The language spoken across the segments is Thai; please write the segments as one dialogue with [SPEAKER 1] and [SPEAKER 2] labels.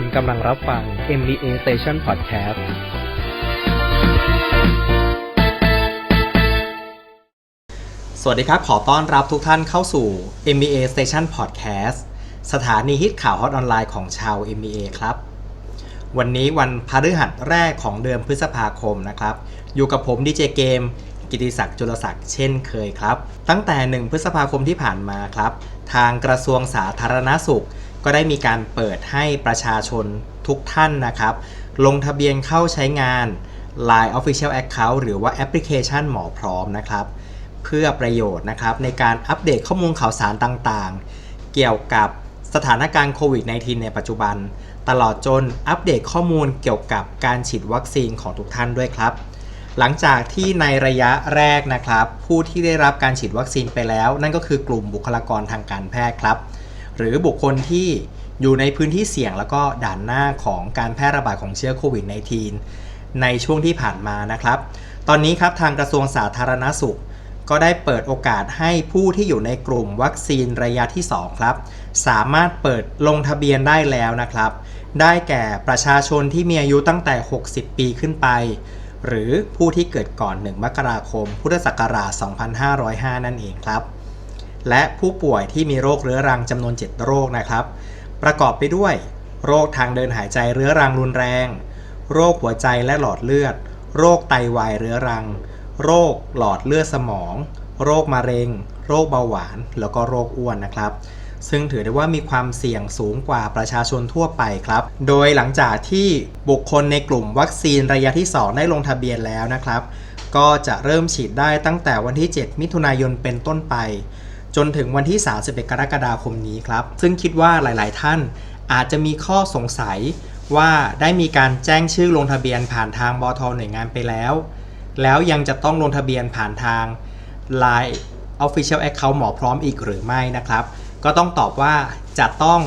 [SPEAKER 1] คุณกำลังรับฟัง MBA Station Podcast
[SPEAKER 2] สวัสดีครับ ขอต้อนรับทุกท่านเข้าสู่ MBA Station Podcast สถานีฮิตข่าวฮอตออนไลน์ของชาว MBA ครับ วันนี้วันพฤหัสแรกของเดือนพฤษภาคมนะครับ อยู่กับผมดีเจเกมกิติศักดิ์จุลศักดิ์เช่นเคยครับ ตั้งแต่ 1 พฤษภาคมที่ผ่านมาครับ ทางกระทรวงสาธารณสุข ก็ได้มีการเปิดให้ประชาชนทุกท่านนะครับ ลงทะเบียนเข้าใช้งาน Line Official Account หรือว่าแอปพลิเคชันหมอพร้อมนะครับ เพื่อประโยชน์นะครับในการอัปเดตข้อมูลข่าวสารต่างๆ เกี่ยวกับสถานการณ์โควิด -19 ในปัจจุบัน ตลอดจนอัปเดตข้อมูลเกี่ยวกับการฉีดวัคซีนของทุกท่านด้วยครับ หลังจากที่ในระยะแรกนะครับ ผู้ที่ได้รับการฉีดวัคซีนไปแล้ว นั่นก็คือกลุ่มบุคลากรทางการแพทย์ครับ หรือบุคคลที่อยู่ในพื้นที่เสี่ยงแล้วก็ด่านหน้าของการแพร่ระบาดของเชื้อโควิด -19 ในช่วงที่ผ่านมานะครับ ตอนนี้ครับทางกระทรวงสาธารณสุข ก็ได้เปิดโอกาสให้ผู้ที่อยู่ในกลุ่มวัคซีนระยะที่ 2 ครับ สามารถเปิดลงทะเบียนได้แล้วนะครับ ได้แก่ประชาชนที่มีอายุตั้งแต่ 60 ปีขึ้นไป หรือผู้ที่เกิดก่อน 1 มกราคม พุทธศักราช 2505 นั่นเองครับ และผู้ป่วยที่มีโรคเรื้อรังจำนวน 7 โรคนะครับ ประกอบไปด้วย โรคทางเดินหายใจเรื้อรังรุนแรง โรคหัวใจและหลอดเลือด โรคไตวายเรื้อรัง โรคหลอดเลือดสมอง โรคมะเร็ง โรคเบาหวาน แล้วก็โรคอ้วนนะครับซึ่งถือได้ว่ามีความเสี่ยงสูงกว่าประชาชนทั่วไปครับ โดยหลังจากที่บุคคลในกลุ่มวัคซีนระยะที่ 2 ได้ลงทะเบียนแล้วนะครับ ก็จะเริ่มฉีดได้ตั้งแต่วันที่ 7 มิถุนายนเป็นต้นไป จนถึงวันที่ 31 กรกฎาคมนี้ครับ ซึ่งคิดว่าหลาย ๆ ท่านอาจจะมีข้อสงสัยว่าได้มีการแจ้งชื่อลงทะเบียนผ่านทางบทหน่วยงานไปแล้ว แล้วยังจะต้องลงทะเบียนผ่านทาง Line Official Account หมอพร้อมอีกหรือไม่นะครับ ก็ต้องตอบว่าจะต้อง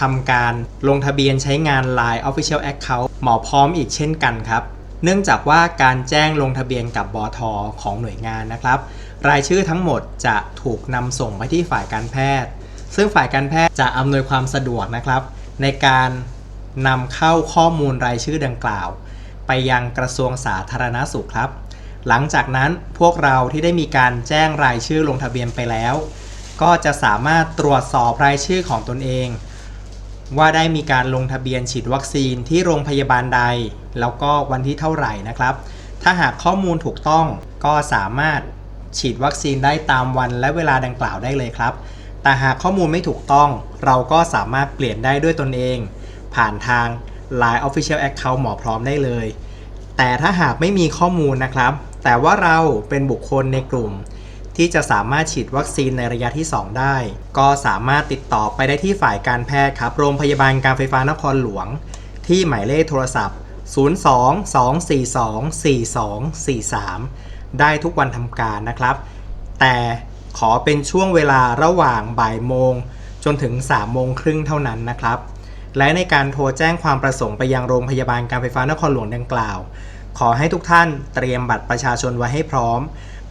[SPEAKER 2] ทำการลงทะเบียนใช้งาน Line Official Account หมอพร้อมอีกเช่นกันครับ เนื่องจากว่าการแจ้งลงทะเบียนกับบอทของหน่วยงานนะครับ รายชื่อทั้งหมดจะถูกนำส่งไปที่ฝ่ายการแพทย์ ซึ่งฝ่ายการแพทย์จะอำนวยความสะดวกนะครับ ในการนำเข้าข้อมูลรายชื่อดังกล่าว ไปยังกระทรวงสาธารณสุขครับ หลังจากนั้นพวกเราที่ได้มีการแจ้งรายชื่อลงทะเบียนไปแล้ว ก็จะสามารถตรวจสอบรายชื่อของตนเอง ว่าได้มีการลงทะเบียนฉีดวัคซีนที่โรงพยาบาลใด แล้วก็วันที่เท่าไหร่นะครับ ถ้าหากข้อมูลถูกต้องก็สามารถ ฉีดวัคซีนได้ตามวันและเวลาดังกล่าวได้เลยครับ แต่หากข้อมูลไม่ถูกต้อง เราก็สามารถเปลี่ยนได้ด้วยตนเอง ผ่านทาง Line Official Account หมอพร้อมได้เลย แต่ถ้าหากไม่มีข้อมูลนะครับ แต่ว่าเราเป็นบุคคลในกลุ่ม ที่จะสามารถฉีดวัคซีนในระยะที่ 2 ได้ ก็สามารถติดต่อไปได้ที่ฝ่ายการแพทย์ครับ โรงพยาบาลการไฟฟ้านครหลวง ที่หมายเลขโทรศัพท์ 02-242-4243 ได้ทุกวันทำการนะครับ แต่ขอเป็นช่วงเวลาระหว่างบ่ายโมง จนถึง3โมงครึ่งเท่านั้นนะครับ และในการโทรแจ้งความประสงค์ไปยังโรงพยาบาลการไฟฟ้านครหลวงดังกล่าว ขอให้ทุกท่านเตรียมบัตรประชาชนไว้ให้พร้อม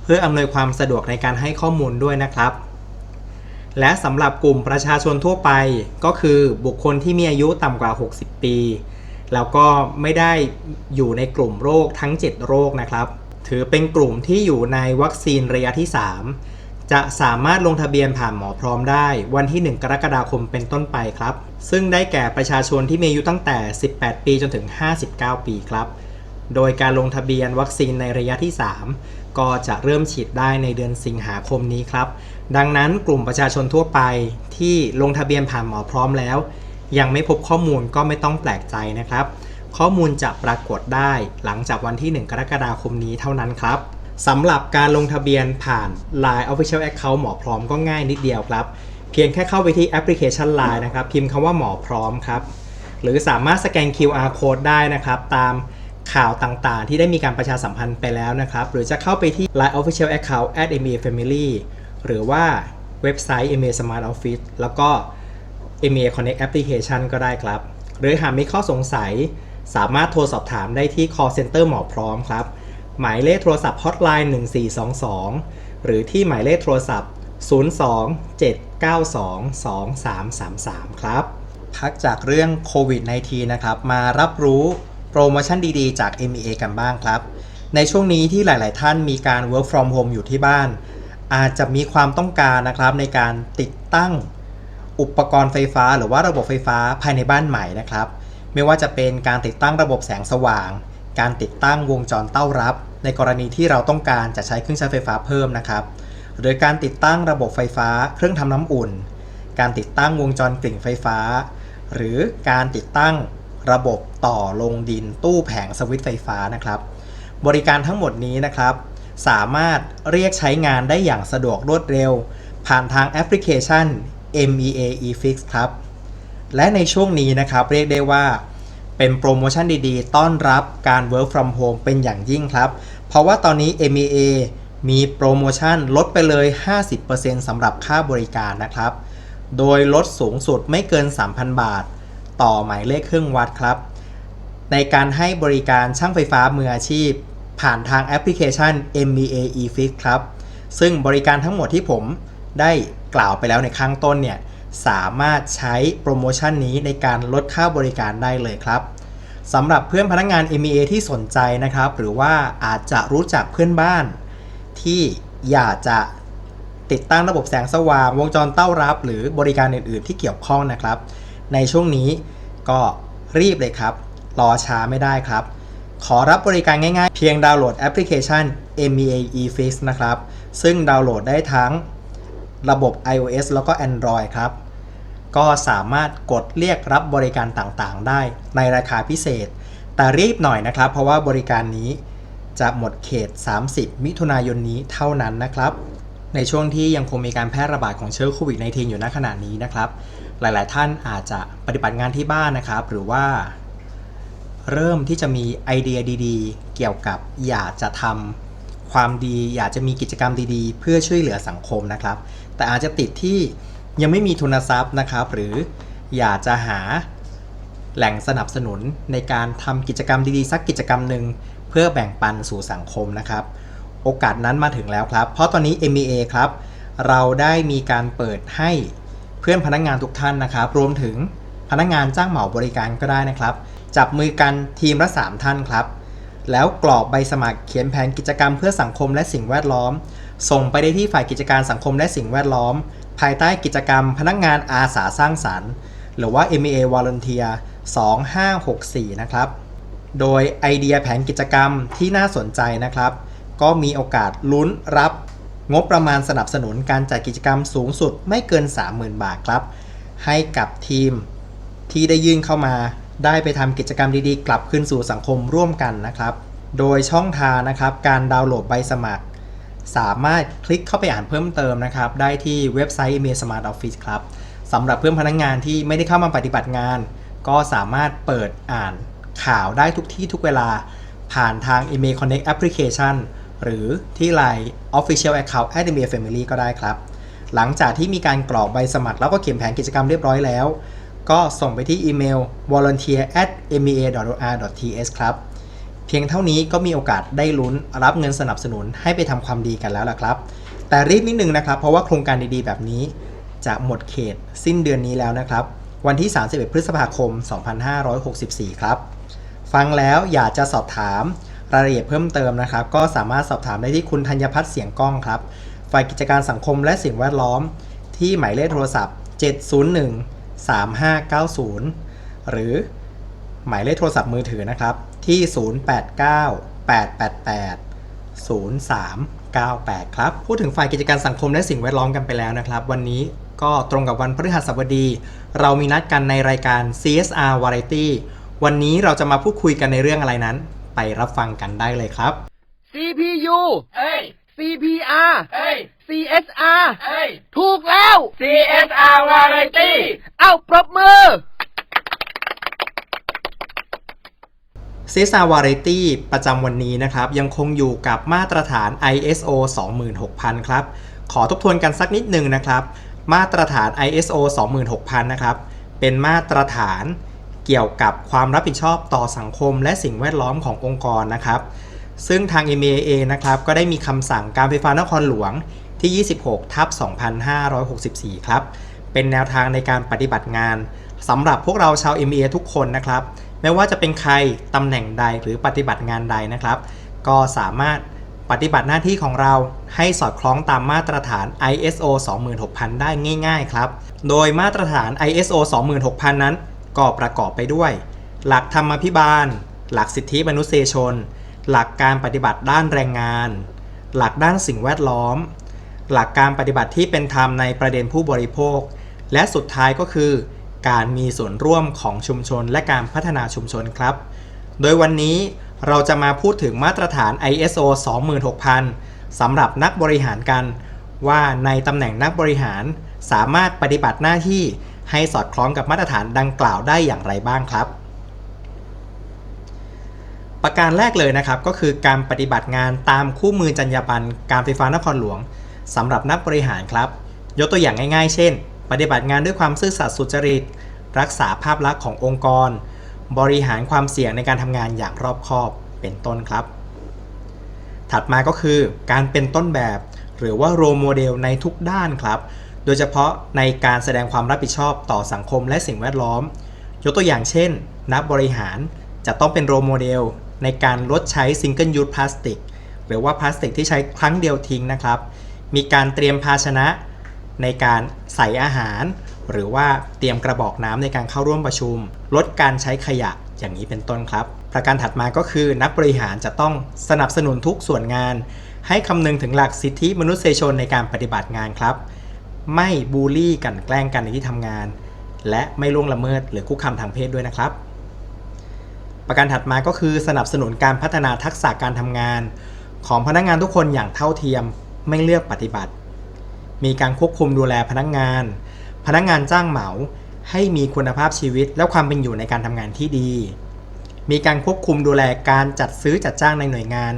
[SPEAKER 2] เพื่ออำนวยความสะดวกในการให้ข้อมูลด้วยนะครับ และสำหรับกลุ่มประชาชนทั่วไป ก็คือบุคคลที่มีอายุต่ำกว่า 60 ปี แล้วก็ไม่ได้อยู่ในกลุ่มโรคทั้ง 7 โรคนะครับ ถือเป็นกลุ่มที่อยู่ในวัคซีนระยะที่ 3 จะสามารถลงทะเบียนผ่านหมอพร้อมได้ วันที่ 1 กรกฎาคมเป็นต้นไปครับ ซึ่งได้แก่ประชาชนที่มีอายุตั้งแต่ 18 ปีจนถึง 59 ปีครับ โดยการลงทะเบียนวัคซีนในระยะที่ 3 ก็จะเริ่มฉีดได้ในเดือนสิงหาคมนี้ครับ ดังนั้นกลุ่มประชาชนทั่วไปที่ลงทะเบียนผ่านหมอพร้อมแล้ว ยังไม่พบข้อมูลก็ไม่ต้องแปลกใจนะครับ ข้อมูลจะปรากฏได้หลังจากวันที่ 1 กรกฎาคมนี้เท่านั้นครับสำหรับการลงทะเบียนผ่าน Line Official Account หมอพร้อมก็ง่ายนิดเดียวครับ เพียงแค่เข้าไปที่แอปพลิเคชัน Line นะครับ พิมพ์คำว่าหมอพร้อมครับ หรือสามารถสแกน QR Code ได้นะครับ ตามข่าวต่างๆ ที่ได้มีการประชาสัมพันธ์ไปแล้วนะครับ หรือจะเข้าไปที่ Line Official Account at MA Family หรือว่าเว็บไซต์ MA Smart Office แล้วก็ MA Connect Application ก็ได้ครับ หรือหากมีข้อสงสัย สามารถโทรสอบถามได้ที่ call center หมอพร้อมครับ หมายเลขโทรศัพท์ hotline 1422 หรือที่หมายเลขโทรศัพท์ 02 792 2333 ครับ พักจากเรื่องโควิด -19 นะครับ มารับรู้โปรโมชั่นดีๆ จาก MEA กันบ้างครับ ในช่วงนี้ที่หลาย ๆ ท่านมีการ work from home อยู่ที่บ้าน อาจจะมีความต้องการนะครับในการติดตั้งอุปกรณ์ไฟฟ้าหรือว่าระบบไฟฟ้าภายในบ้านใหม่นะครับ ไม่ว่าจะเป็นการติดตั้งระบบแสงสว่าง การติดตั้งวงจรเต้ารับ ในกรณีที่เราต้องการจะใช้เครื่องใช้ไฟฟ้าเพิ่มนะครับ หรือการติดตั้งระบบไฟฟ้าเครื่องทำน้ำอุ่น การติดตั้งวงจรกลิ่งไฟฟ้า หรือการติดตั้งระบบต่อลงดินตู้แผงสวิตช์ไฟฟ้านะครับ บริการทั้งหมดนี้นะครับ สามารถเรียกใช้งานได้อย่างสะดวกรวดเร็ว ผ่านทางแอปพลิเคชัน MEA eFix ครับ และในช่วงนี้นะครับเรียกได้ว่าเป็นโปรโมชั่นดีๆ ต้อนรับการ Work from Home เป็นอย่างยิ่งครับ เพราะว่าตอนนี้ MEA มีโปรโมชั่นลดไปเลย 50%สำหรับค่าบริการนะครับ โดยลดสูงสุดไม่เกิน 3,000 บาท ต่อหมายเลขเครื่องวัดครับ ในการให้บริการช่างไฟฟ้ามืออาชีพ ผ่านทางแอปพลิเคชัน MEA eFix ครับ ซึ่งบริการทั้งหมดที่ผมได้กล่าวไปแล้วในข้างต้นเนี่ย สามารถใช้โปรโมชั่นนี้ในการลดค่าบริการได้เลยครับสำหรับเพื่อนพนักงาน MEA ที่สนใจนะครับ หรือว่าอาจจะรู้จักเพื่อนบ้าน ที่อยากจะติดตั้งระบบแสงสว่าง วงจรเต้ารับ หรือบริการอื่น ๆ ที่เกี่ยวข้องนะครับ ในช่วงนี้ก็รีบเลยครับ รอช้าไม่ได้ครับ ขอรับบริการง่าย ๆ เพียงดาวน์โหลดแอปพลิเคชัน MEA eFix นะครับ ซึ่งดาวน์โหลดได้ทั้ง ระบบ iOS แล้วก็ Android ครับ ก็สามารถกดเรียกรับบริการต่างๆ ได้ในราคาพิเศษ แต่รีบหน่อยนะครับ เพราะว่าบริการนี้จะหมดเขต 30 มิถุนายนนี้เท่านั้นนะครับ ในช่วงที่ยังคงมีการแพร่ระบาดของเชื้อโควิด -19 อยู่ณขณะนี้นะครับ หลายๆ ท่านอาจจะปฏิบัติงานที่บ้านนะครับ หรือว่า เริ่มที่จะมีไอเดียดีๆ เกี่ยวกับอยากจะทำความดีอยากจะมีกิจกรรมดีๆ เพื่อช่วยเหลือสังคมนะครับ แต่อาจจะติดที่ยังไม่มีทุนทรัพย์นะครับ หรืออยากจะหาแหล่งสนับสนุนในการทำกิจกรรมดีๆ สักกิจกรรมหนึ่งเพื่อแบ่งปันสู่สังคมนะครับ โอกาสนั้นมาถึงแล้วครับ เพราะตอนนี้ MEA ครับ เราได้มีการเปิดให้เพื่อนพนักงานทุกท่านนะครับ รวมถึงพนักงานจ้างเหมาบริการก็ได้นะครับ จับมือกันทีมละ 3 ท่านครับ แล้วกรอกใบสมัครเขียนแผนกิจกรรมเพื่อสังคมและสิ่งแวดล้อม ส่งไปได้ที่ฝ่ายกิจการสังคมและสิ่งแวดล้อม ภายใต้กิจกรรมพนักงานอาสาสร้างสรรค์ หรือว่า MEA Volunteer 2564 นะครับ โดยไอเดียแผนกิจกรรมที่น่าสนใจนะครับ ก็มีโอกาสลุ้นรับงบประมาณสนับสนุนการจัดกิจกรรมสูงสุดไม่เกิน 30,000 บาทครับ ให้กับทีมที่ได้ยื่นเข้ามา ได้ไปทำกิจกรรมดีๆ กลับคืนสู่สังคมร่วมกันนะครับ โดยช่องทางนะครับ การดาวน์โหลดใบสมัคร สามารถคลิกเข้าไปอ่านเพิ่มเติมนะครับ ได้ที่เว็บไซต์ Email Smart Office ครับสำหรับเพื่อนพนักงานที่ไม่ได้เข้ามาปฏิบัติงาน ก็สามารถเปิดอ่านข่าวได้ทุกที่ทุกเวลา ผ่านทาง Email Connect Application หรือที่ Line Official Account at Email Family ก็ได้ครับ หลังจากที่มีการกรอกใบสมัครแล้วก็เขียนแผนกิจกรรมเรียบร้อยแล้ว ก็ส่งไปที่อีเมล volunteer at mea.or.th ครับ เพียงเท่านี้ก็มีโอกาสได้ลุ้นรับเงินสนับสนุนให้ไปทำความดีกันแล้วล่ะครับ แต่รีบนิดนึงนะครับ เพราะว่าโครงการดีๆ แบบนี้ จะหมดเขตสิ้นเดือนนี้แล้วนะครับ วันที่ 31 พฤษภาคม 2564 ครับ ฟังแล้วอยากจะสอบถามรายละเอียดเพิ่มเติมนะครับ ก็สามารถสอบถามได้ที่คุณธัญพัฒน์เสียงก้องครับ ฝ่ายกิจการสังคมและสิ่งแวดล้อม ที่หมายเลขโทรศัพท์ 701 3590 หรือหมายเลขโทรศัพท์มือถือนะครับ ที่ 089 888 0398 ครับ พูดถึงฝ่ายกิจการสังคมและสิ่งแวดล้อมกันไปแล้วนะครับ วันนี้ก็ตรงกับวันพฤหัสบดี เรามีนัดกันในรายการ CSR Variety วันนี้เราจะมาพูดคุยกันในเรื่องอะไรนั้น ไปรับฟังกันได้เลยครับ
[SPEAKER 3] CPU
[SPEAKER 4] เฮ้ย
[SPEAKER 3] CPR
[SPEAKER 4] เฮ้ย
[SPEAKER 3] CSR
[SPEAKER 4] เฮ้ย
[SPEAKER 3] ถูกแล้ว
[SPEAKER 4] CSR Variety
[SPEAKER 3] เอาปรบมือ
[SPEAKER 2] c s r Variety ประจำวันนี้นะครับยังคงอยู่กับมาตรฐาน ISO 26000 ครับ ขอทบทวนกันสักนิดหนึ่งนะครับ มาตรฐาน ISO 26000 นะครับ เป็นมาตรฐานเกี่ยวกับความรับผิดชอบต่อสังคมและสิ่งแวดล้อมขององค์กรนะครับ ซึ่งทาง MEA นะครับก็ได้มีคำสั่งการไฟฟ้านครหลวงที่ 26 ทับ 2564 ครับ เป็นแนวทางในการปฏิบัติงานสำหรับพวกเราชาว MBA ทุกคนนะครับ ไม่ว่าจะเป็นใครตำแหน่งใดหรือปฏิบัติงานใดนะครับ ก็สามารถปฏิบัติหน้าที่ของเราให้สอดคล้องตามมาตรฐาน ISO 26000 ได้ง่าย ๆ ครับ โดยมาตรฐาน ISO 26000 นั้น ก็ประกอบไปด้วย หลักธรรมพิบาล หลักสิทธิมนุษยชน หลักการปฏิบัติด้านแรงงาน หลักด้านสิ่งแวดล้อม หลักการปฏิบัติที่เป็นธรรมในประเด็นผู้บริโภค และสุดท้ายก็คือ การมีส่วนร่วมของชุมชนและการพัฒนาชุมชนครับ โดยวันนี้เราจะมาพูดถึงมาตรฐาน ISO 26000 สำหรับนักบริหารกัน ว่าในตำแหน่งนักบริหารสามารถปฏิบัติหน้าที่ให้สอดคล้องกับมาตรฐานดังกล่าวได้อย่างไรบ้างครับ ประการแรกเลยนะครับก็คือการปฏิบัติงานตามคู่มือจรรยาบรรณการไฟฟ้านครหลวงสำหรับนักบริหารครับ ยกตัวอย่างง่าย ๆ เช่น ปฏิบัติงานด้วยความซื่อสัตย์สุจริต รักษาภาพลักษณ์ขององค์กร บริหารความเสี่ยงในการทำงานอย่างรอบคอบ เป็นต้นครับ ถัดมาก็คือการเป็นต้นแบบ หรือว่าโรโมเดลในทุกด้านครับ โดยเฉพาะในการแสดงความรับผิดชอบต่อสังคมและสิ่งแวดล้อม ยกตัวอย่างเช่น นักบริหารจะต้องเป็นโรโมเดลในการลดใช้ซิงเกิลยู e พลาสติกหรือว่าพลาสติกที่ใช้ครั้งเดียวทิ้งนะครับ มีการเตรียมภาชนะในการ ใส่อาหาร หรือว่าเตรียมกระบอกน้ำในการเข้าร่วมประชุม ลดการใช้ขยะอย่างนี้เป็นต้นครับ ประการถัดมาก็คือนักบริหารจะต้องสนับสนุนทุกส่วนงาน ให้คำนึงถึงหลักสิทธิมนุษยชนในการปฏิบัติงานครับ ไม่บูลลี่กันแกล้งกันในที่ทำงาน และไม่ล่วงละเมิดหรือคุกคามทางเพศด้วยนะครับ ประการถัดมาก็คือสนับสนุนการพัฒนาทักษะการทำงาน ของพนักงานทุกคนอย่างเท่าเทียมไม่เลือกปฏิบัติ มีการควบคุมดูแลพนักงาน พนักงานจ้างเหมาให้มีคุณภาพชีวิตและความเป็นอยู่ในการทำงานที่ดี มีการควบคุมดูแลการจัดซื้อจัดจ้างในหน่วยงาน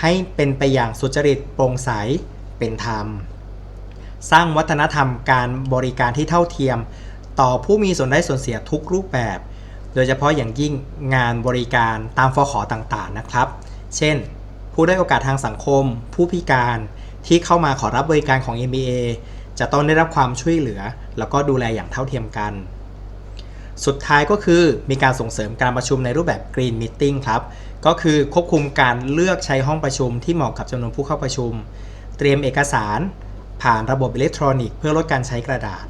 [SPEAKER 2] ให้เป็นไปอย่างสุจริตโปร่งใสเป็นธรรม สร้างวัฒนธรรมการบริการที่เท่าเทียม ต่อผู้มีส่วนได้ส่วนเสียทุกรูปแบบ โดยเฉพาะอย่างยิ่งงานบริการตามฟอขอต่างๆนะครับ เช่น ผู้ได้โอกาสทางสังคม ผู้พิการ ที่เข้ามาขอรับบริการของ MBA จะต้องได้รับความช่วยเหลือ แล้วก็ดูแลอย่างเท่าเทียมกัน สุดท้ายก็คือมีการส่งเสริมการประชุมในรูปแบบ Green Meeting ครับ ก็คือควบคุมการเลือกใช้ห้องประชุมที่เหมาะกับจำนวนผู้เข้าประชุม เตรียมเอกสาร ผ่านระบบอิเล็กทรอนิกส์เพื่อลดการใช้กระดาษ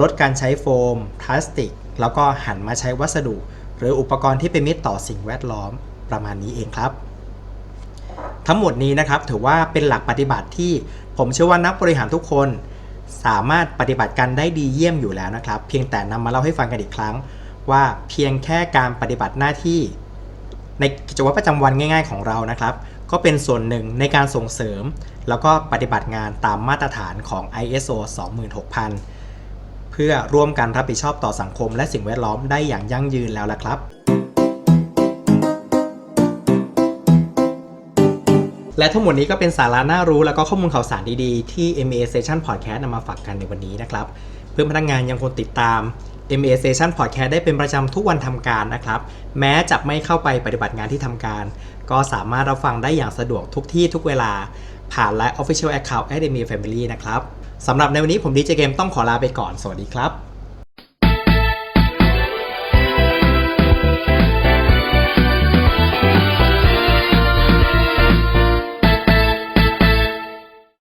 [SPEAKER 2] ลดการใช้โฟมพลาสติก แล้วก็หันมาใช้วัสดุ หรืออุปกรณ์ที่เป็นมิตรต่อสิ่งแวดล้อมประมาณนี้เองครับ ทั้งหมดนี้นะครับถือว่าเป็นหลักปฏิบัติที่ผมเชื่อว่านักบริหารทุกคนสามารถปฏิบัติกันได้ดีเยี่ยมอยู่แล้วนะครับ เพียงแต่นำมาเล่าให้ฟังกันอีกครั้ง ว่าเพียงแค่การปฏิบัติหน้าที่ ในกิจวัตรประจำวันง่าย ๆของเรานะครับ ก็เป็นส่วนหนึ่งในการส่งเสริม แล้วก็ปฏิบัติงานตามมาตรฐานของ ISO 26000 เพื่อร่วมกันรับผิดชอบต่อสังคมและสิ่งแวดล้อมได้อย่างยั่งยืนแล้วละครับ และทั้งหมดนี้ก็เป็นสาระน่ารู้แล้วก็ข้อมูลข่าวสารดีๆ ที่ MA Station Podcast นำมาฝากกันในวันนี้นะครับ เพื่อนพนักงานยังคงติดตาม MA Station Podcast ได้เป็นประจำทุกวันทำการนะครับ แม้จะไม่เข้าไปปฏิบัติงานที่ทำการ ก็สามารถรับฟังได้อย่างสะดวกทุกที่ทุกเวลา ผ่านและ Official Account at MA Family นะครับสำหรับในวันนี้ผมดีเจเกมต้องขอลาไปก่อน สวัสดีครับ